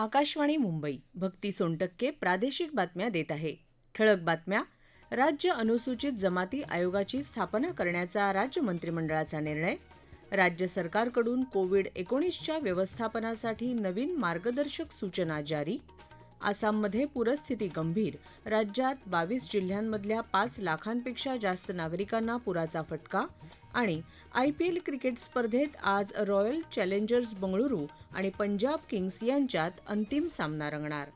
आकाशवाणी मुंबई भक्ती सोनटक्के प्रादेशिक बातम्या देत आहे. ठळक बातम्या राज्य अनुसूचित जमाती आयोगाची स्थापना करण्याचा राज्य मंत्रिमंडळाचा निर्णय राज्य सरकारकडून कोविड एकोणीसच्या व्यवस्थापनासाठी नवीन मार्गदर्शक सूचना जारी आसाममध्ये पूरस्थिती गंभीर राज्यात बावीस जिल्ह्यांमधल्या पाच लाखांपेक्षा जास्त नागरिकांना पुराचा फटका आणि आयपीएल क्रिकेट स्पर्धेत आज रॉयल चॅलेंजर्स बंगळुरू आणि पंजाब किंग्स यांच्यात अंतिम सामना रंगणार.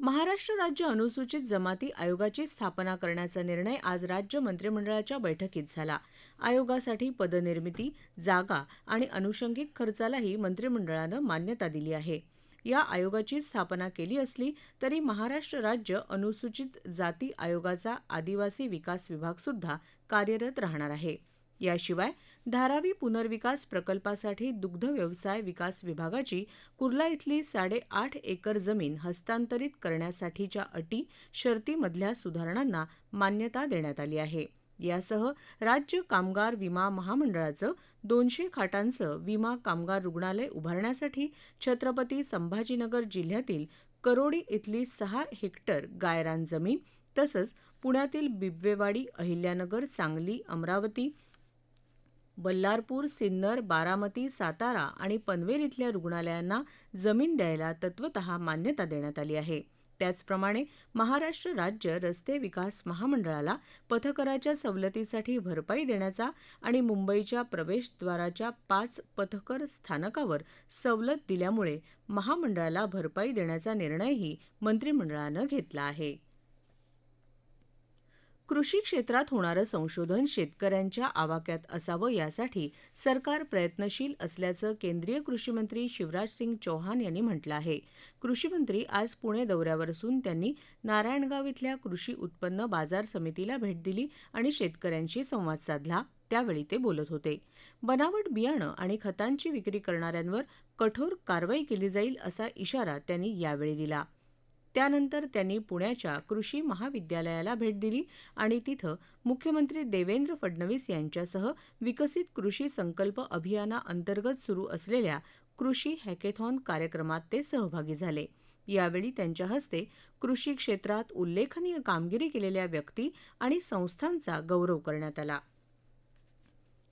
महाराष्ट्र राज्य अनुसूचित जमाती आयोगाची स्थापना करण्याचा निर्णय आज राज्य मंत्रिमंडळाच्या बैठकीत झाला. आयोगासाठी पदनिर्मिती जागा आणि अनुषंगिक खर्चालाही मंत्रिमंडळानं मान्यता दिली आहे. या आयोगाची स्थापना केली असली तरी महाराष्ट्र राज्य अनुसूचित जाती आयोगाचा आदिवासी विकास विभागसुद्धा कार्यरत राहणार आहे. याशिवाय धारावी पुनर्विकास प्रकल्पासाठी दुग्ध व्यवसाय विकास विभागाची कुर्ला इथली साडेआठ एकर जमीन हस्तांतरित करण्यासाठीच्या अटी शर्तीमधल्या सुधारणांना मान्यता देण्यात आली आहे. यासह राज्य कामगार विमा महामंडळाचं दोनशे खाटांचं विमा कामगार रुग्णालय उभारण्यासाठी छत्रपती संभाजीनगर जिल्ह्यातील करोडी इथली सहा हेक्टर गायरान जमीन तसंच पुण्यातील बिबवेवाडी अहिल्यानगर सांगली अमरावती बल्लारपूर सिन्नर बारामती सातारा आणि पनवेल इथल्या रुग्णालयांना जमीन द्यायला तत्वतः मान्यता देण्यात आली आहे. त्याचप्रमाणे महाराष्ट्र राज्य रस्ते विकास महामंडळाला पथकराच्या सवलतीसाठी भरपाई देण्याचा आणि मुंबईच्या प्रवेशद्वाराच्या पाच पथकर स्थानकावर सवलत दिल्यामुळे महामंडळाला भरपाई देण्याचा निर्णयही मंत्रिमंडळानं घेतला आहे. कृषी क्षेत्रात होणारं संशोधन शेतकऱ्यांच्या आवाक्यात असावं यासाठी सरकार प्रयत्नशील असल्याचं केंद्रीय कृषीमंत्री शिवराज सिंग चौहान यांनी म्हटलं आहे. कृषीमंत्री आज पुणे दौऱ्यावर असून त्यांनी नारायणगाव इथल्या कृषी उत्पन्न बाजार समितीला भेट दिली आणि शेतकऱ्यांशी संवाद साधला. त्यावेळी ते बोलत होते. बनावट बियाणं आणि खतांची विक्री करणाऱ्यांवर कठोर कारवाई केली जाईल असा इशारा त्यांनी यावेळी दिला. त्यानंतर त्यांनी पुण्याच्या कृषी महाविद्यालयाला भेट दिली आणि तिथं मुख्यमंत्री देवेंद्र फडणवीस यांच्यासह विकसित कृषी संकल्प अभियानाअंतर्गत सुरू असलेल्या कृषी हॅकेथॉन कार्यक्रमात ते सहभागी झाले. यावेळी त्यांच्या हस्ते कृषी क्षेत्रात उल्लेखनीय कामगिरी केलेल्या व्यक्ती आणि संस्थांचा गौरव करण्यात आला.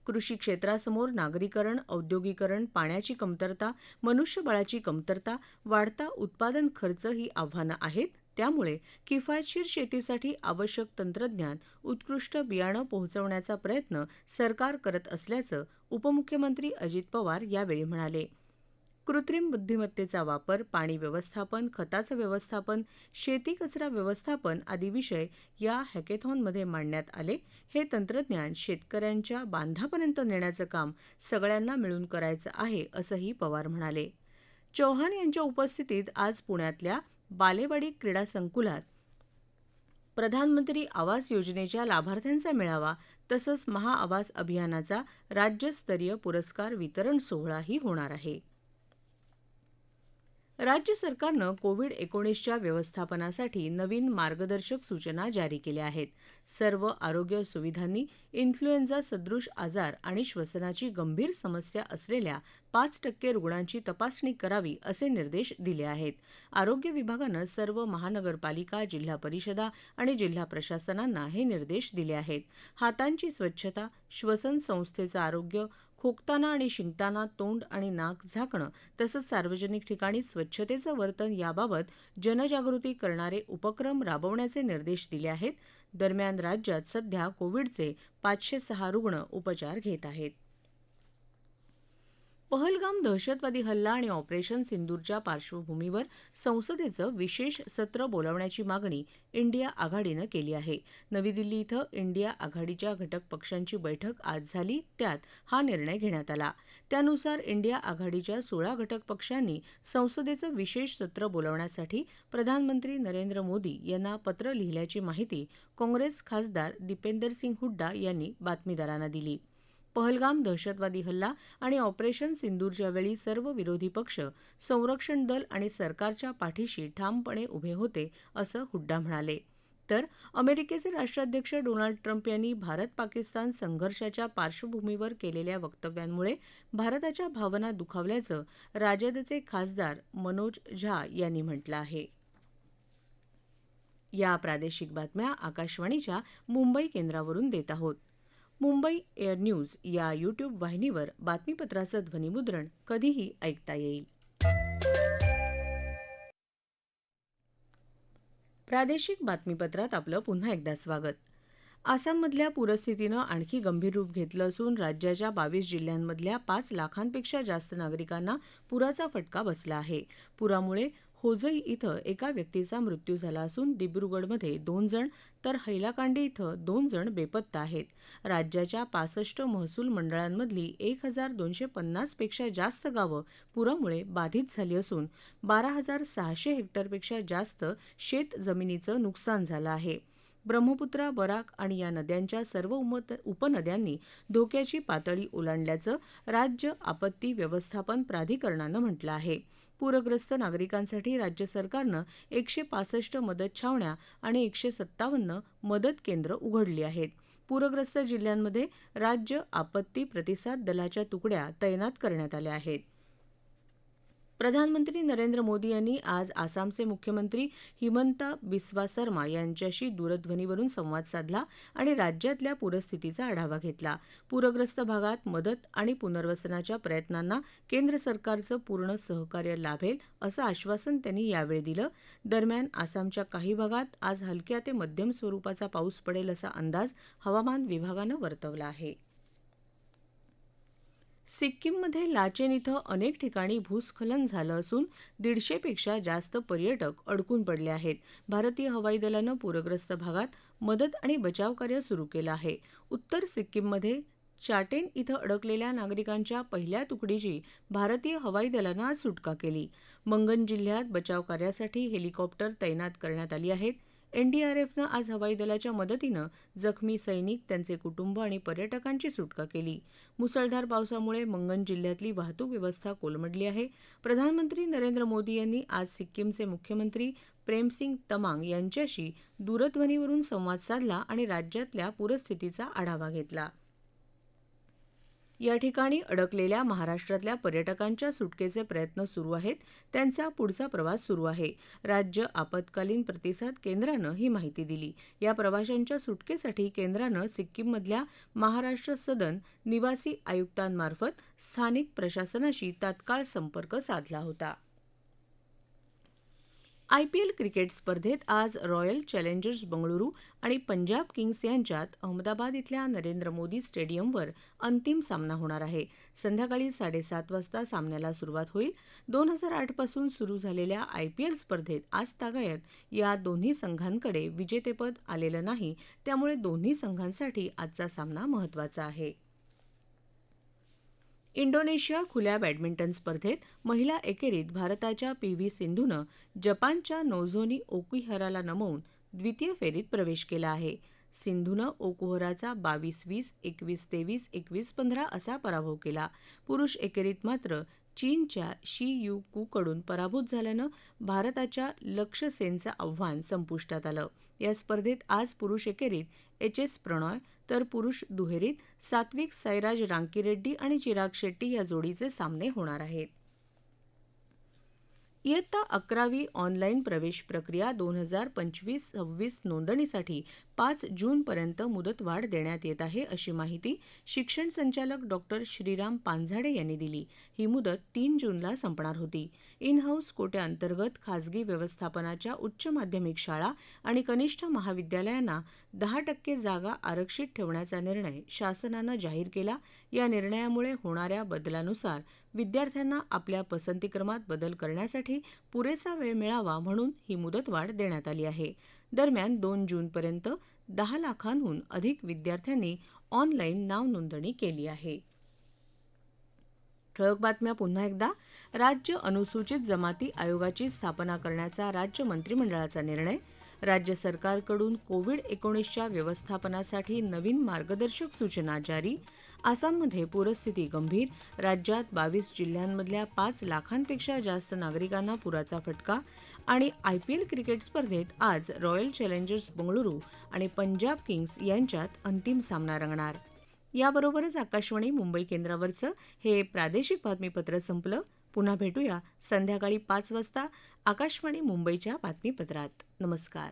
कृषी क्षेत्रासमोर नागरीकरण औद्योगिकरण पाण्याची कमतरता मनुष्यबळाची कमतरता वाढता उत्पादन खर्च ही आव्हानं आहेत. त्यामुळे किफायतशीर शेतीसाठी आवश्यक तंत्रज्ञान उत्कृष्ट बियाणं पोहोचवण्याचा प्रयत्न सरकार करत असल्याचं उपमुख्यमंत्री अजित पवार यावेळी म्हणाले. कृत्रिम बुद्धिमत्तेचा वापर पाणी व्यवस्थापन खताचं व्यवस्थापन शेती कचरा व्यवस्थापन आदी विषय या हॅकेथॉनमध्ये मांडण्यात आले. हे तंत्रज्ञान शेतकऱ्यांच्या बांधापर्यंत नेण्याचं काम सगळ्यांना मिळून करायचं आहे असंही पवार म्हणाले. चौहान यांच्या उपस्थितीत आज पुण्यातल्या बालेवाडी क्रीडा संकुलात प्रधानमंत्री आवास योजनेच्या लाभार्थ्यांचा मेळावा तसंच महाआवास अभियानाचा राज्यस्तरीय पुरस्कार वितरण सोहळाही होणार आहे. राज्य सरकारनं कोविड एकोणीसच्या व्यवस्थापनासाठी नवीन मार्गदर्शक सूचना जारी केल्या आहेत. सर्व आरोग्य सुविधांनी इन्फ्लुएन्झा सदृश आजार आणि श्वसनाची गंभीर समस्या असलेल्या पाच टक्के रुग्णांची तपासणी करावी असे निर्देश दिले आहेत. आरोग्य विभागानं सर्व महानगरपालिका जिल्हा परिषदा आणि जिल्हा प्रशासनांना हे निर्देश दिले आहेत. हातांची स्वच्छता श्वसन संस्थेचं आरोग्य खोकताना आणि शिंकताना तोंड आणि नाक झाकणं तसंच सार्वजनिक ठिकाणी स्वच्छतेचं वर्तन याबाबत जनजागृती करणारे उपक्रम राबवण्याचे निर्देश दिले आहेत. दरम्यान राज्यात सध्या कोविडचे पाचशे सहा रुग्ण उपचार घेत आहेत. पहलगाम दहशतवादी हल्ला आणि ऑपरेशन सिंदूरच्या पार्श्वभूमीवर संसदेचं विशेष सत्र बोलावण्याची मागणी इंडिया आघाडीनं केली आहे. नवी दिल्ली इथं इंडिया आघाडीच्या घटक पक्षांची बैठक आज झाली त्यात हा निर्णय घेण्यात आला. त्यानुसार इंडिया आघाडीच्या सोळा घटक पक्षांनी संसदेचं विशेष सत्र बोलावण्यासाठी प्रधानमंत्री नरेंद्र मोदी यांना पत्र लिहिल्याची माहिती काँग्रेस खासदार दीपेंदर सिंग हुड्डा यांनी बातमीदारांना दिली. पहलगाम दहशतवादी हल्ला आणि ऑपरेशन सिंदूरच्या वेळी सर्व विरोधी पक्ष संरक्षण दल आणि सरकारच्या पाठीशी ठामपणे उभे होते असं हुड्डा म्हणाले. तर अमेरिकेचे राष्ट्राध्यक्ष डोनाल्ड ट्रम्प यांनी भारत पाकिस्तान संघर्षाच्या पार्श्वभूमीवर केलेल्या वक्तव्यांमुळे भारताच्या भावना दुखावल्याचं राजदचे खासदार मनोज झा यांनी म्हटलं आहे. या प्रादेशिक बातम्या आकाशवाणीच्या मुंबई केंद्रावरून देत आहोत. मुंबई एअर न्यूज या यूट्यूब वाहिनीवर बातमीपत्राचं ध्वनीमुद्रण कधीही ऐकता येईल. प्रादेशिक बातमीपत्रात आपलं पुन्हा एकदा स्वागत. आसाममधल्या पूरस्थितीनं आणखी गंभीर रूप घेतलं असून राज्याच्या बावीस जिल्ह्यांमधल्या पाच लाखांपेक्षा जास्त नागरिकांना पुराचा फटका बसला आहे. पुरामुळे होजई इथं एका व्यक्तीचा मृत्यू झाला असून दिब्रुगडमध्ये दोन जण तर हैलाकांडी इथं दोन जण बेपत्ता आहेत. राज्याच्या पासष्ट महसूल मंडळांमधली एक हजार दोनशे पन्नासपेक्षा जास्त गावं पुरामुळे बाधित झाली असून बारा हजार सहाशे हेक्टरपेक्षा जास्त शेत जमिनीचं नुकसान झालं आहे. ब्रह्मपुत्रा बराक आणि या नद्यांच्या सर्व उपनद्यांनी धोक्याची पातळी ओलांडल्याचं राज्य आपत्ती व्यवस्थापन प्राधिकरणानं म्हटलं आहे. पूरग्रस्त नागरिकांसाठी राज्य सरकारनं एकशे पासष्ट मदत छावण्या आणि एकशे सत्तावन्न मदत केंद्र उघडली आहेत. पूरग्रस्त जिल्ह्यांमध्ये राज्य आपत्ती प्रतिसाद दलाच्या तुकड्या तैनात करण्यात आल्या आहेत. प्रधानमंत्री नरेंद्र मोदी यांनी आज आसामचे मुख्यमंत्री हिमंता बिस्वा सर्मा यांच्याशी दूरध्वनीवरून संवाद साधला आणि राज्यातल्या पूरस्थितीचा आढावा घेतला. पूरग्रस्त भागात मदत आणि पुनर्वसनाच्या प्रयत्नांना केंद्र सरकारचं पूर्ण सहकार्य लाभेल असं आश्वासन त्यांनी यावेळी दिलं. दरम्यान आसामच्या काही भागात आज हलक्या ते मध्यम स्वरूपाचा पाऊस पडेल असा अंदाज हवामान विभागानं वर्तवला आहे. सिक्कीममध्ये लाचेन इथं अनेक ठिकाणी भूस्खलन झालं असून दीडशेपेक्षा जास्त पर्यटक अडकून पडले आहेत. भारतीय हवाई दलानं पूरग्रस्त भागात मदत आणि बचावकार्य सुरू केलं आहे. उत्तर सिक्कीममध्ये चाटेन इथं अडकलेल्या नागरिकांच्या पहिल्या तुकडीची भारतीय हवाई दलानं आज सुटका केली. मंगन जिल्ह्यात बचावकार्यासाठी हेलिकॉप्टर तैनात करण्यात आली आहेत. एनडीआरएफनं आज हवाई दलाच्या मदतीनं जखमी सैनिक त्यांचे कुटुंब आणि पर्यटकांची सुटका केली. मुसळधार पावसामुळे मंगन जिल्ह्यातली वाहतूक व्यवस्था कोलमडली आहे. प्रधानमंत्री नरेंद्र मोदी यांनी आज सिक्कीमचे मुख्यमंत्री प्रेमसिंग तमांग यांच्याशी दूरध्वनीवरून संवाद साधला आणि राज्यातल्या पूरस्थितीचा आढावा घेतला. या ठिकाणी अडकलेल्या महाराष्ट्रातल्या पर्यटकांच्या सुटकेचे प्रयत्न सुरू आहेत. त्यांचा पुढचा प्रवास सुरू आहे. राज्य आपत्कालीन प्रतिसाद केंद्रानं ही माहिती दिली. या प्रवाशांच्या सुटकेसाठी केंद्रानं सिक्कीममधल्या महाराष्ट्र सदन निवासी आयुक्तांमार्फत स्थानिक प्रशासनाशी तात्काळ संपर्क साधला होता. आयपीएल क्रिकेट स्पर्धेत आज रॉयल चॅलेंजर्स बंगळुरू आणि पंजाब किंग्स यांच्यात अहमदाबाद इथल्या नरेंद्र मोदी स्टेडियमवर अंतिम सामना होणार आहे. संध्याकाळी साडेसात वाजता सामन्याला सुरुवात होईल. दोन हजार आठपासून सुरू झालेल्या आयपीएल स्पर्धेत आज तागायत या दोन्ही संघांकडे विजेतेपद आलेलं नाही त्यामुळे दोन्ही संघांसाठी आजचा सामना महत्त्वाचा आहे. इंडोनेशिया खुल्या बॅडमिंटन स्पर्धेत महिला एकेरीत भारताच्या पी व्ही सिंधूनं जपानच्या नोझोनी ओकुहराला नमवून द्वितीय फेरीत प्रवेश केला आहे. सिंधूनं ओकुहराचा बावीस वीस एकवीस तेवीस एकवीस पंधरा असा पराभव केला. पुरुष एकेरीत मात्र चीनच्या शी यू कूकडून पराभूत झाल्यानं भारताच्या लक्ष्य सेनचं आव्हान संपुष्टात आलं. या स्पर्धेत आज पुरुष एकेरीत एच एस प्रणॉय तर पुरुष दुहेरीत सात्विक साईराज रांकीरेड्डी आणि चिराग शेट्टी या जोडीचे सामने होणार आहेत. इयत्ता अकरावी ऑनलाईन प्रवेश प्रक्रिया दोन हजार पंचवीस सव्वीस नोंदणीसाठी पाच जूनपर्यंत मुदतवाढ देण्यात येत आहे अशी माहिती शिक्षण संचालक डॉक्टर श्रीराम पांझाडे यांनी दिली. ही मुदत तीन जूनला संपणार होती. इन हाऊस कोट्याअंतर्गत खासगी व्यवस्थापनाच्या उच्च माध्यमिक शाळा आणि कनिष्ठ महाविद्यालयांना दहा टक्के जागा आरक्षित ठेवण्याचा निर्णय शासनानं जाहीर केला. या निर्णयामुळे होणाऱ्या बदलानुसार विद्यार्थ्यांना आपल्या पसंतीक्रमात बदल करण्यासाठी पुरेसा वेळ मिळावा म्हणून ही मुदतवाढ देण्यात आली आहे. दरम्यान दोन जूनपर्यंत दहा लाखांहून अधिक विद्यार्थ्यांनी ऑनलाईन नावनोंदणी केली आहे. ठळक बातम्या पुन्हा एकदा. राज्य अनुसूचित जमाती आयोगाची स्थापना करण्याचा राज्य मंत्रिमंडळाचा निर्णय. राज्य सरकारकडून कोविड एकोणीसच्या व्यवस्थापनासाठी नवीन मार्गदर्शक सूचना जारी. आसाममध्ये पूरस्थिती गंभीर. राज्यात बावीस जिल्ह्यांमधल्या पाच लाखांपेक्षा जास्त नागरिकांना पुराचा फटका. आणि आय पी एल क्रिकेट स्पर्धेत आज रॉयल चॅलेंजर्स बंगळुरू आणि पंजाब किंग्स यांच्यात अंतिम सामना रंगणार. याबरोबरच आकाशवाणी मुंबई केंद्रावरचं हे प्रादेशिक बातमीपत्र संपलं. पुन्हा भेटूया संध्याकाळी पाच वाजता आकाशवाणी मुंबईच्या बातमीपत्रात. नमस्कार.